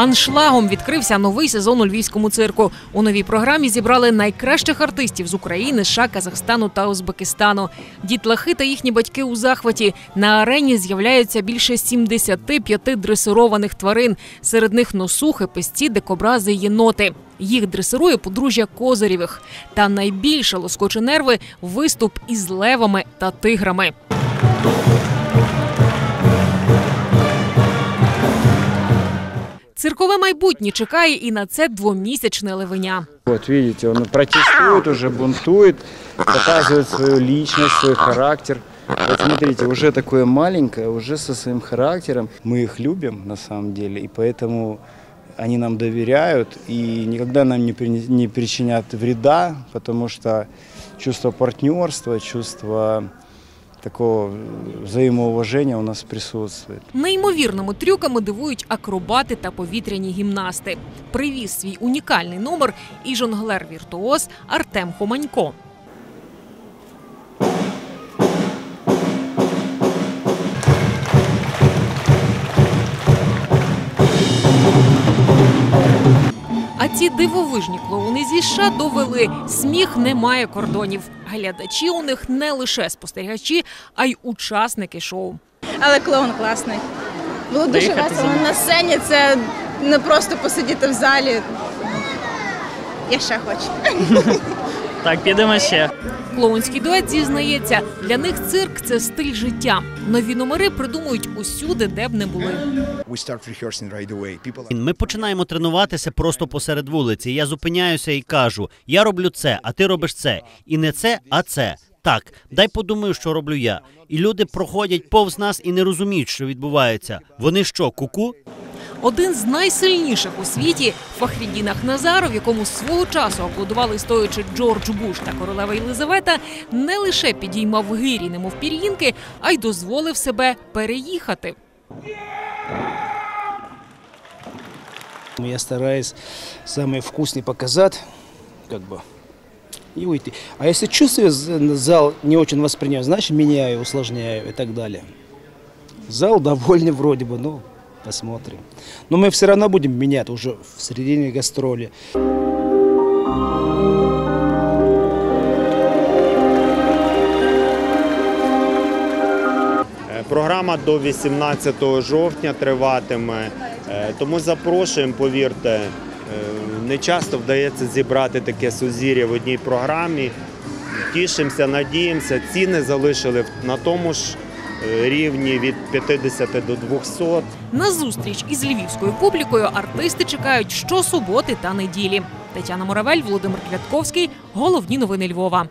Аншлагом відкрився новий сезон у львівському цирку. У новій програмі зібрали найкращих артистів з України, США, Казахстану та Узбекистану. Дітлахи та їхні батьки у захваті. На арені з'являються більше 75 дресированих тварин. Серед них носухи, песці, дикобрази, єноти. Їх дресирує подружжя Козирєвих. Та найбільше лоскоче нерви виступ із левами та тиграми. Циркове майбутнє чекає і на це двомісячне левеня. Вот видите, он протестует уже, бунтует, показывает свою личность, свой характер. Вот смотрите, уже такое маленькое, уже со своим характером. Мы их любим на самом деле, и поэтому они нам доверяют и никогда нам не, при- не причинят вреда, потому что чувство партнерства, чувство такого взаимоуважения у нас присутствует. Неймовірними трюками дивують акробати та повітряні гімнасти. Привіз свій унікальний номер і жонглер-віртуоз Артем Хоманько. А ці дивовижні клоуни зі США довели сміх не має кордонів. Глядачі у них не лише спостерігачі, а й учасники шоу. Але клоун класний. Було дуже весело на сцені. Це не просто посидіти в залі. Я ще хочу. Так, підемо ще. Клоунський дует зізнається, для них цирк це стиль життя. Нові номери придумують усюди, де б не були. Ми починаємо тренуватися просто посеред вулиці. Я зупиняюся і кажу: я роблю це, а ти робиш це. І не це, а це. Так, дай подумаю, що роблю я. І люди проходять повз нас і не розуміють, що відбувається. Вони що, куку? Один з найсильніших у світі Фахріддін Ахназаров, якому свого часу аплодували стоячи Джордж Буш та королева Єлизавета, не лише підіймав гирі, немов пір'їнки, а й дозволив себе переїхати. Я стараюсь самое вкусное показать, как бы, и уйти. А если чувствую, з- зал не очень воспринимаю, значит, меняю, усложняю и так далее. Зал довольный вроде бы, ну, посмотрим. Но мы все равно будем менять уже в середине гастроли. Е, Програма до 18 жовтня триватиме, Е, тому запрошуємо, повірте, е, не часто вдається зібрати таке сузір'я в одній програмі. Тішимося, надіємося. Ціни залишили на тому ж рівні від 50 до 200. На зустріч із львівською публікою артисти чекають щосуботи та неділі. Тетяна Моравель, Володимир Квятковський. Головні новини Львова.